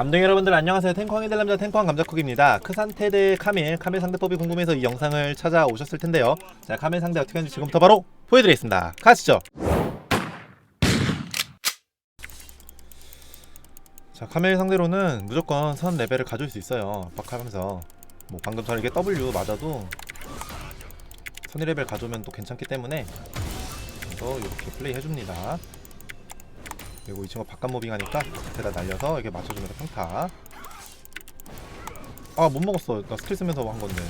감독 여러분들 안녕하세요. 탱커왕이 될 남자 탱커왕 감자쿡입니다. 크산테 대 카밀 카밀 상대법이 궁금해서 이 영상을 찾아오셨을 텐데요. 자 카밀 상대 어떻게 하는지 지금부터 바로 보여드리겠습니다. 가시죠. 자 카밀 상대로는 무조건 선 레벨을 가질 수 있어요. 압박하면서. 뭐 방금 전에 이게 W 맞아도 선의 레벨 가져오면 또 괜찮기 때문에 그래서 이렇게 플레이 해줍니다 그리고 이 친구 바깥 모빙 하니까 밑에다 날려서 이렇게 맞춰주면서 평타. 아 못 먹었어. 나 스킬 쓰면서 한 건데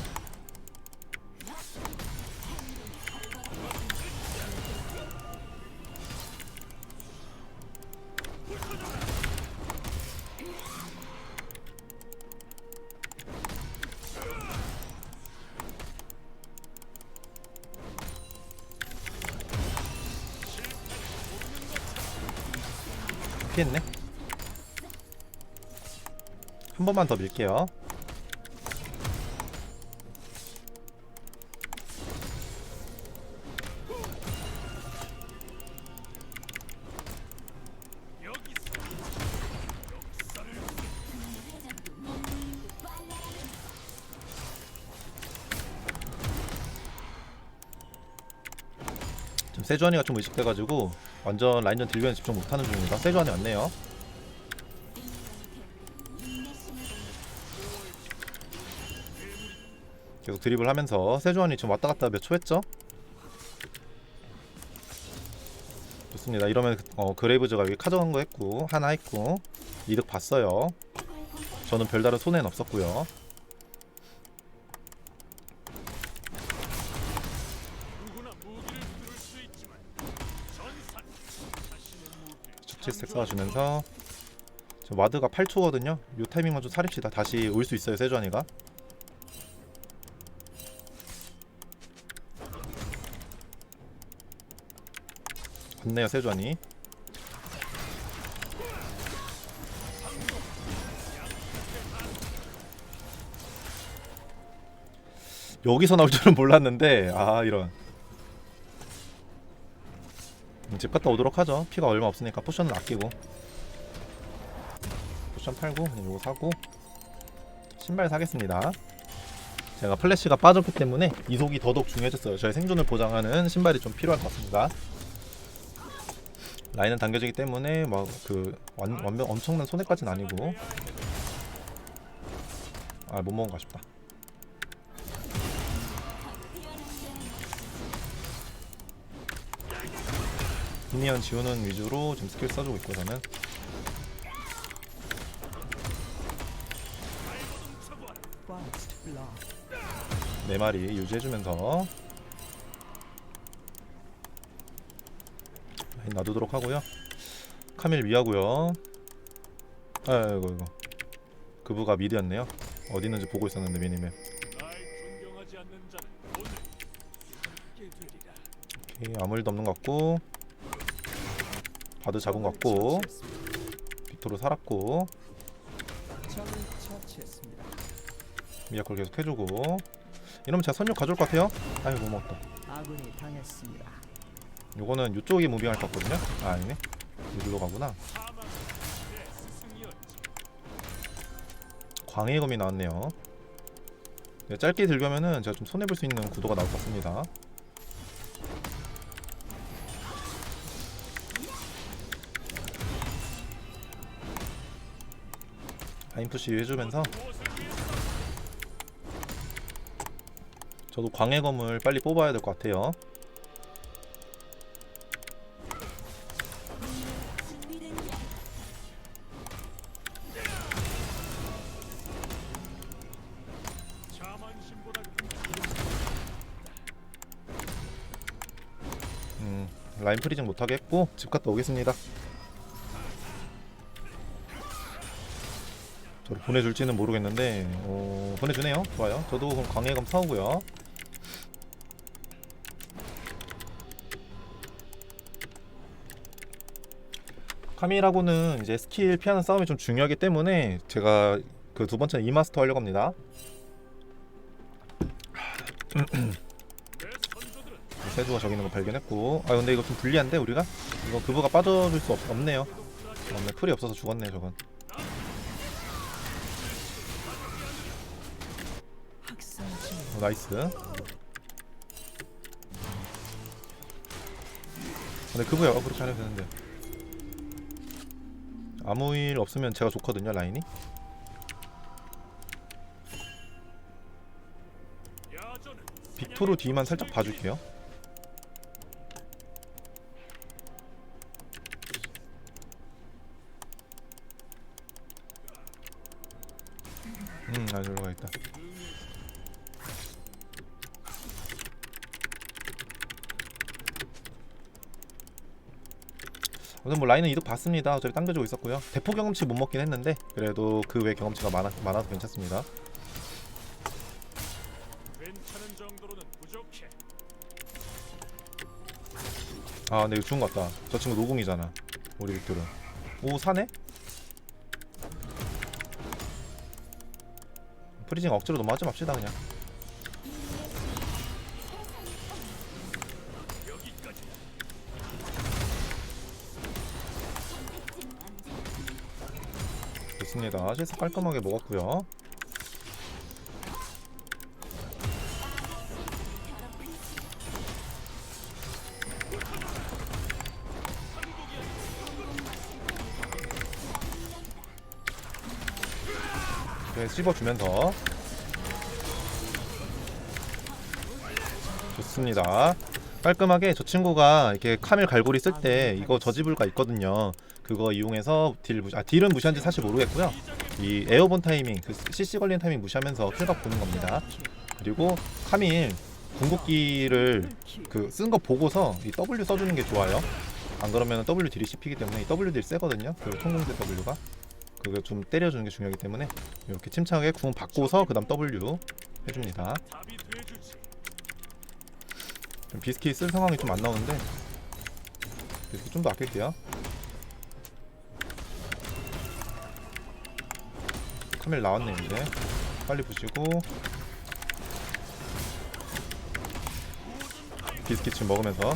피했네. 한 번만 더 밀게요. 지금 세주안이가 좀 의식돼가지고 완전 라인전 딜변 집중 못하는 중입니다. 세주안이 왔네요. 계속 드립을 하면서 세주안이 지금 왔다 갔다 몇 초 했죠? 좋습니다. 이러면 어, 그레이브즈가 여기 카정한 거 했고 하나 했고 이득 봤어요. 저는 별다른 손해는 없었고요 축칠색 쏴주면서. 지금 와드가 8초거든요. 이 타이밍만 좀 사립시다. 다시 올 수 있어요 세주안이가. 왔네요 세주안이. 여기서 나올 줄은 몰랐는데 아 이런 집 갔다 오도록 하죠. 피가 얼마 없으니까 포션은 아끼고. 포션 팔고 그냥 요거 사고. 신발 사겠습니다. 제가 플래시가 빠졌기 때문에 이속이 더더욱 중요해졌어요. 저의 생존을 보장하는 신발이 좀 필요할 것 같습니다. 라인은 당겨지기 때문에 막 그 완전 엄청난 손해까지는 아니고. 아 못 먹은 거 아쉽다 미니언 지우는 위주로 지금 스킬 써주고 있고 저는. 네 마리 유지해주면서. 놔두도록 하고요. 카밀 위하고요. 아이고 이거. 그부가 미드였네요. 어디 있는지 보고 있었는데 미니맵. 오케이, 아무 일도 없는 것 같고 바드 잡은 것 같고 빅토르 살았고. 미야콜 계속 해주고 이러면 제가 선육 가져올 것 같아요 아이고 못 먹었다. 요거는 이쪽이 무빙할 것 같거든요 아 아니네 이리로 가구나 내 스승이었지. 광해의 검이 나왔네요 네, 짧게 들려면은 제가 좀 손해볼 수 있는 구도가 나올 것 같습니다 라인푸시 해주면서 저도 광해 검을 빨리 뽑아야 될 것 같아요 음, 라인 프리징 못하게 했고 집 갔다 오겠습니다. 보내줄지는 모르겠는데 어, 보내주네요. 좋아요. 저도 그럼 광해검 사오고요. 카밀하고는 이제 스킬 피하는 싸움이 좀 중요하기 때문에 제가 그 두 번째는 이마스터 하려고 합니다. 세주가 저기 있는 거 발견했고 아 근데 이거 좀 불리한데 우리가? 이거 그부가 빠져줄 수 없, 없네요 없네 풀이 없어서 죽었네 저건 나이스. 근데 그거야 그렇게 안 해도 되는데. 아무 일 없으면 제가 좋거든요 라인이. 빅토르 뒤만 살짝 봐줄게요. 오늘 뭐 라인은 이득 봤습니다. 어차피 당겨주고 있었고요. 대포 경험치 못 먹긴 했는데 그래도 그 외 경험치가 많아, 많아서 괜찮습니다. 아 근데 이거 죽은 것 같다 저 친구 노공이잖아 우리 빅토르 오 사네? 프리징 억지로 넘어가지 맙시다 그냥 좋습니다. 실수 깔끔하게 먹었고요. 네, 씹어주면서. 좋습니다. 깔끔하게 저 친구가 이렇게 카멜 갈고리 쓸 때 이거 저지불가 있거든요. 그거 이용해서 딜 무시, 아 딜은 무시한지 사실 모르겠고요. 이 에어본 타이밍, 그 CC 걸리는 타이밍 무시하면서 킬각 보는 겁니다. 그리고 카밀 궁극기를 그 쓴 거 보고서 이 W 써주는 게 좋아요. 안 그러면 W 딜이 씹히기 때문에 이 W 딜 세거든요. 그 통공제 W가 그거 좀 때려주는 게 중요하기 때문에 이렇게 침착하게 궁 받고서 그다음 W 해줍니다. 좀 비스킷 쓸 상황이 좀 안 나오는데 비스킷 좀 더 아낄게요. 카멜 나왔네요 이제 빨리 부시고 비스킷 지금 먹으면서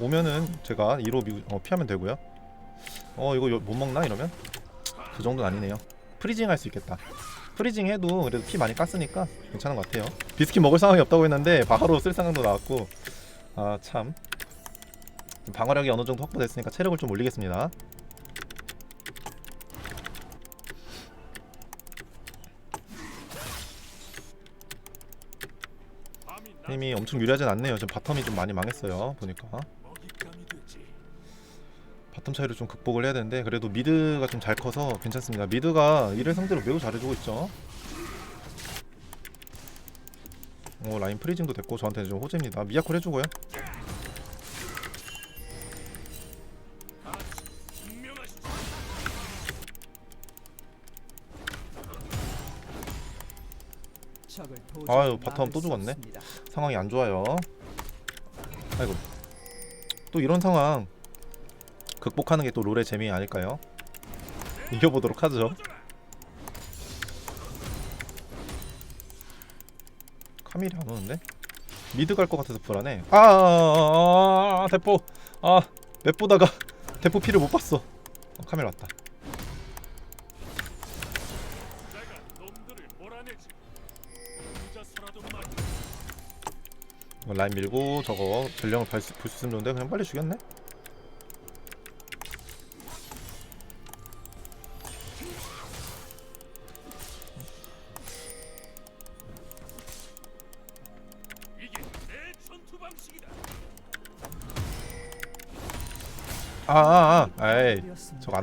오면은 제가 2로 미, 어, 피하면 되고요. 어 이거 요- 못 먹나 이러면? 그 정도는 아니네요. 프리징 할 수 있겠다. 프리징 해도 그래도 피 많이 깠으니까 괜찮은 것 같아요. 비스킷 먹을 상황이 없다고 했는데 바로 쓸 상황도 나왔고 아 참 방어력이 어느 정도 확보됐으니까 체력을 좀 올리겠습니다. 힘이 엄청 유리하진 않네요. 지금 바텀이 좀 많이 망했어요. 보니까. 바텀 차이를 좀 극복을 해야 되는데 그래도 미드가 좀 잘 커서 괜찮습니다. 미드가 이를 상대로 매우 잘해주고 있죠. 오 라인 프리징도 됐고 저한테는 좀 호재입니다. 미야콜 해주고요. 아유, 바텀 또수 죽었네. 상황이 안 좋아요. 아이고 또 이런 상황 극복하는 게 또 롤의 재미 아닐까요? 이겨보도록 하죠. 카밀이 안 오는데? 미드 갈 것 같아서 불안해. 아, 아, 아, 아 대포. 아, 맵 보다가 대포 피를 못 봤어. 어, 카밀 왔다. 이거 라인 밀고 저거 전령을 볼 수 있으면 좋은데 그냥 빨리 죽였네.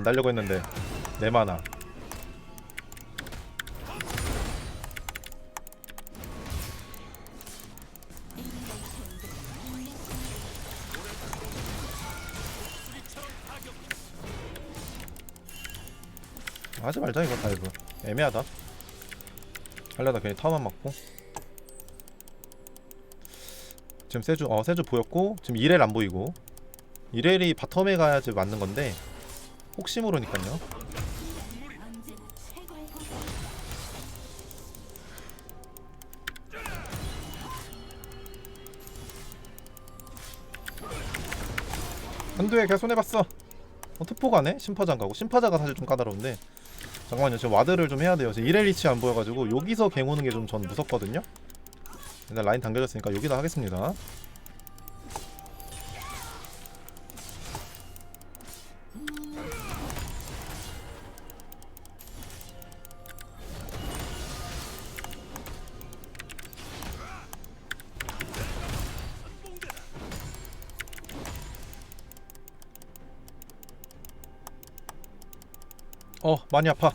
안 달려고 했는데 내 만화. 하지 말자 이거 다이브. 애매하다. 하려다 괜히 타워만 맞고. 지금 세주 어 세주 보였고 지금 이렐 안 보이고. 이렐이 바텀에 가야지 맞는 건데 혹시 모르니까요. 한두에 걔 손해봤어. 어, 특포 가네? 심파장 가고. 심파자가 사실 좀 까다로운데. 잠깐만요. 지금 와드를 좀 해야 돼요. 지금 이렐리치 안 보여가지고 여기서 갱 오는 게 좀 전 무섭거든요. 일단 라인 당겨졌으니까 여기다 하겠습니다 어 많이 아파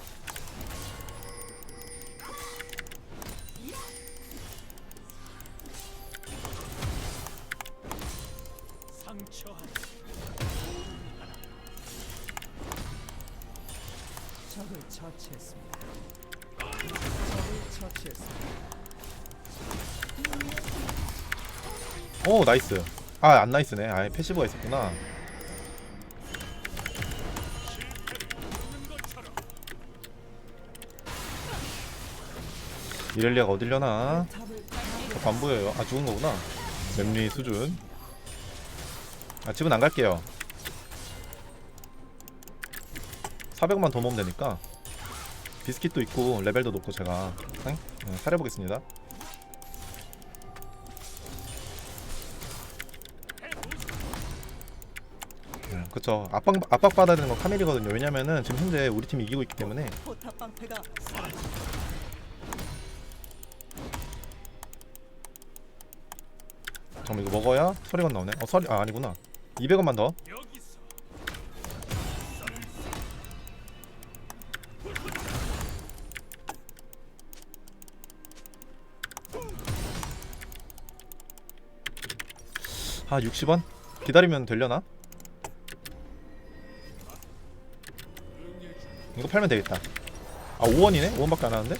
상처한 적을 처치했습니다. 적을 처치했습니다. 오 나이스 아 안 나이스네 아예 패시브가 있었구나 이렐리아가 어딜려나? 저안 보여요. 아 죽은 거구나. 맵리 수준. 아 집은 안 갈게요. 400만 더 모으면 되니까. 비스킷도 있고 레벨도 높고 제가. 상, 네, 살해보겠습니다. 네, 그쵸. 압박, 압박 받아야 되는 건 카멜이거든요. 왜냐면은 지금 현재 우리 팀이 이기고 있기 때문에 잠깐만 이거 먹어야 소리가 나오네 어 소리 아 아니구나 200원만 더. 아 60원? 기다리면 되려나? 이거 팔면 되겠다 아 5원이네? 5원밖에 안 하는데?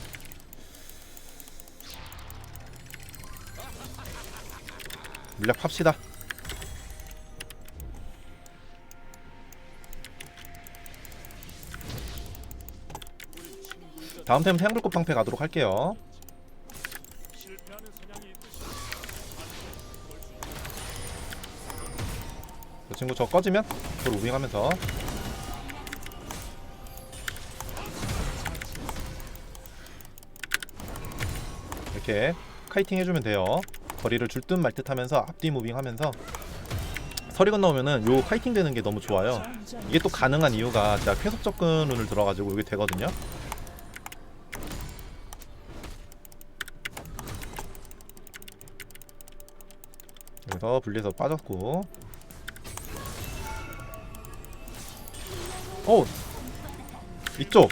물약 팝시다. 다음 템 태양불꽃 방패 가도록 할게요. 저 친구 저 꺼지면 저 로빙하면서. 이렇게 카이팅 해주면 돼요 거리를 줄 듯 말 듯 하면서 앞뒤 무빙 하면서 서리 건너오면은 요 카이팅 되는 게 너무 좋아요. 이게 또 가능한 이유가 제가 쾌속 접근 운을 들어가지고 이게 되거든요. 그래서 분리해서 빠졌고. 오! 이쪽.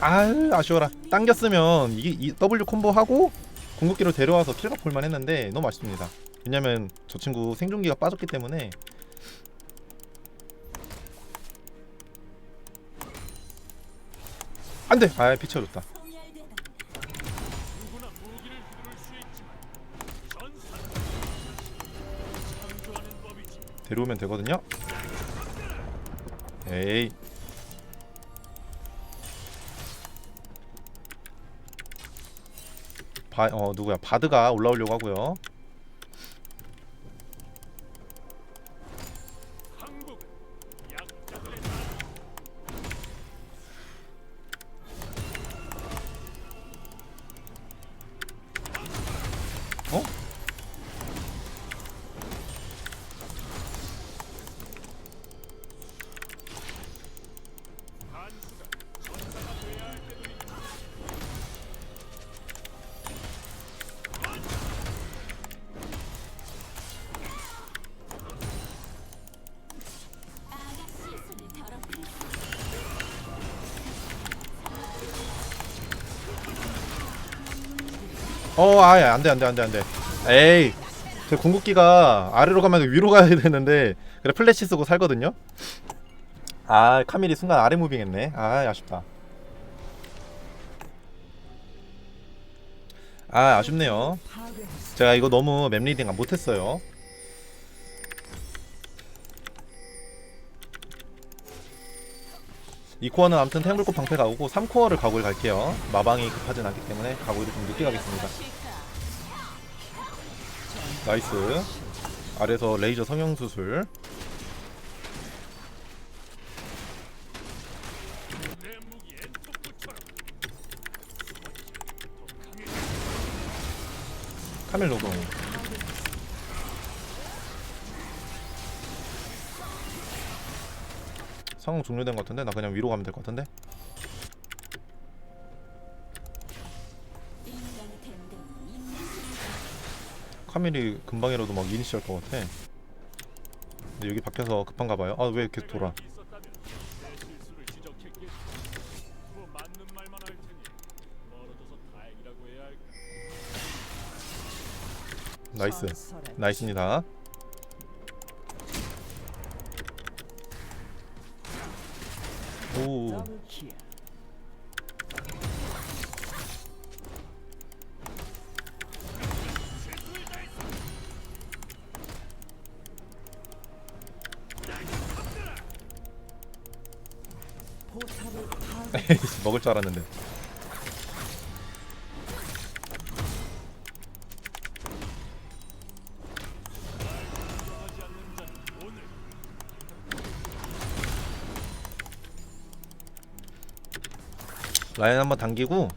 아 아쉬워라. 당겼으면 이게 이 W 콤보 하고 궁극기로 데려와서 킬각 볼만 했는데 너무 아쉽습니다. 왜냐면 저 친구 생존기가 빠졌기 때문에. 안돼! 아 법이지. 데려오면 되거든요. 에이 바, 어 누구야? 바드가 올라오려고 하고요 어, 아예 안돼 안돼 안돼 안돼. 에이, 제 궁극기가 아래로 가면 위로 가야 되는데 그래 플래시 쓰고 살거든요. 아, 카밀이 순간 아래 무빙했네. 아, 아쉽다. 아, 아쉽네요. 제가 이거 너무 맵 리딩 안 못했어요. 2코어는 아무튼 탱글꽃 방패 가고 3코어를 가고일 갈게요. 마방이 급하진 않기 때문에 가고이를 좀 늦게 가겠습니다. 나이스. 아래에서 레이저 성형수술. 카멜로동. 상황 종료된 것 같은데? 나 그냥 위로 가면 될 것 같은데? 카밀이 금방이라도 막 이니시할 것 같아. 근데 여기 박혀서 급한가 봐요. 아 왜 계속 돌아? 실수를 지 먹을 줄 알았는데 라인 한번 당기고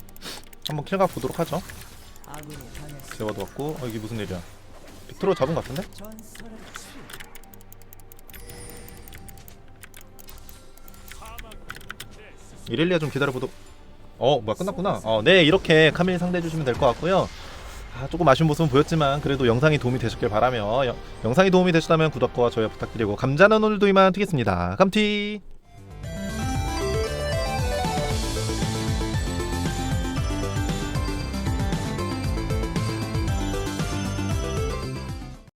한번 킬각 보도록 하죠. 제와도 왔고 어 이게 무슨 일이야 빅토로 잡은 것 같은데? 이렐리아 좀 기다려보도 어 뭐야 끝났구나. 어 네 이렇게 카밀 상대해 주시면 될 것 같고요. 아, 조금 아쉬운 모습은 보였지만 그래도 영상이 도움이 되셨길 바라며 영, 영상이 도움이 되셨다면 구독과 좋아요 부탁드리고 감자는 오늘도 이만 튀겠습니다. 감티